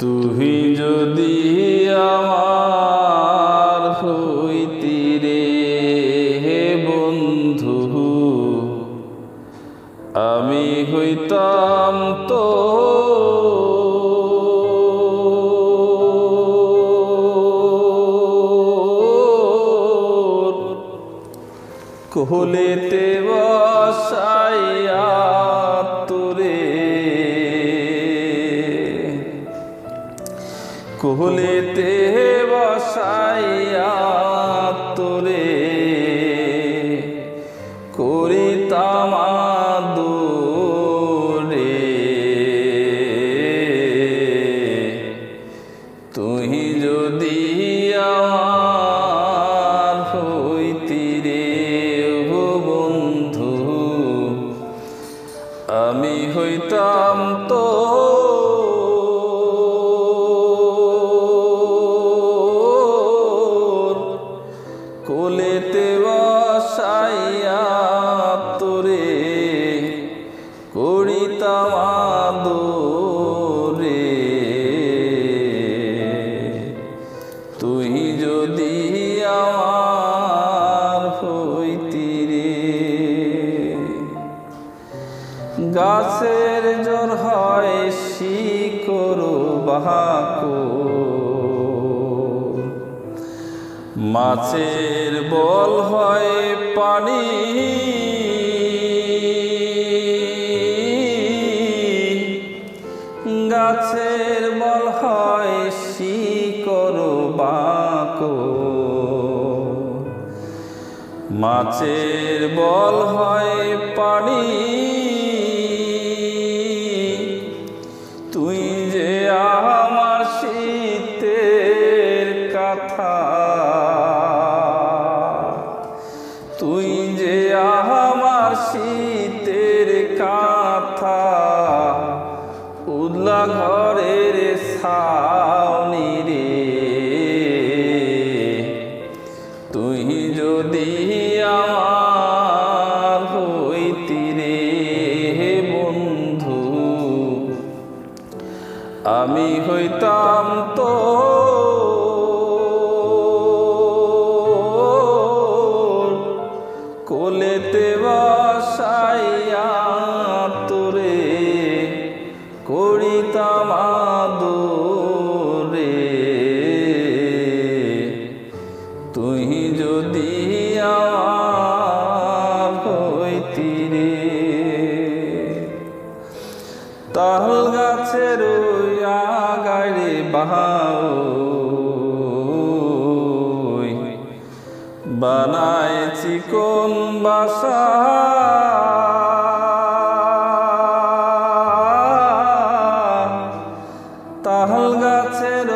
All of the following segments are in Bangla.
তুহি যদি আমার হইতিরে হে বন্ধু আমি হইতাম তো কোহলেতে বসাইয়া তোরে। কোহলেতে বসাইয়া তোরে করিতাম আদরে। তুই যদি আমার হইতিরে ও বন্ধু আমি হইতাম তো আমার হইতিরে গাছের জ্বর হয় শিকর বাহাকো মাছের বল হয় পানি। গাছের মাছের বল হয় পানি আমি হইতাম তো চিকন বাসা? তাহল গাছের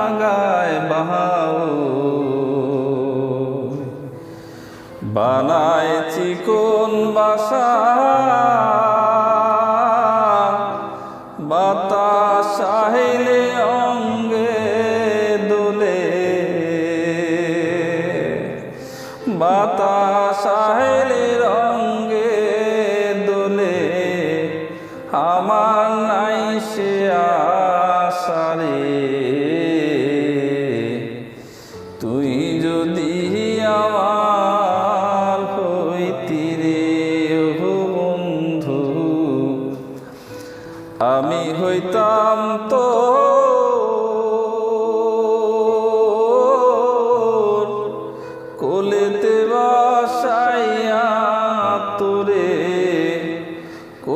আগায় বাহাও। বানায় চিকন বাসা? আহিলে রঙ্গে দোলে, আমার নাই সে আশারে। তুই যদি আমার হইতিরে ও বন্ধু, আমি হইতাম তো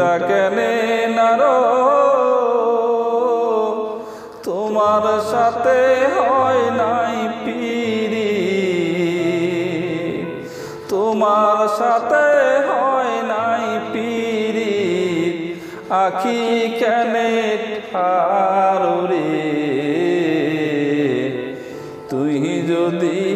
খুটা কেনে নারো? তোমার সাথে হয় নাই পিরি। তোমার সাথে হয় নাই পিরি। আখি কেনে তুই যদি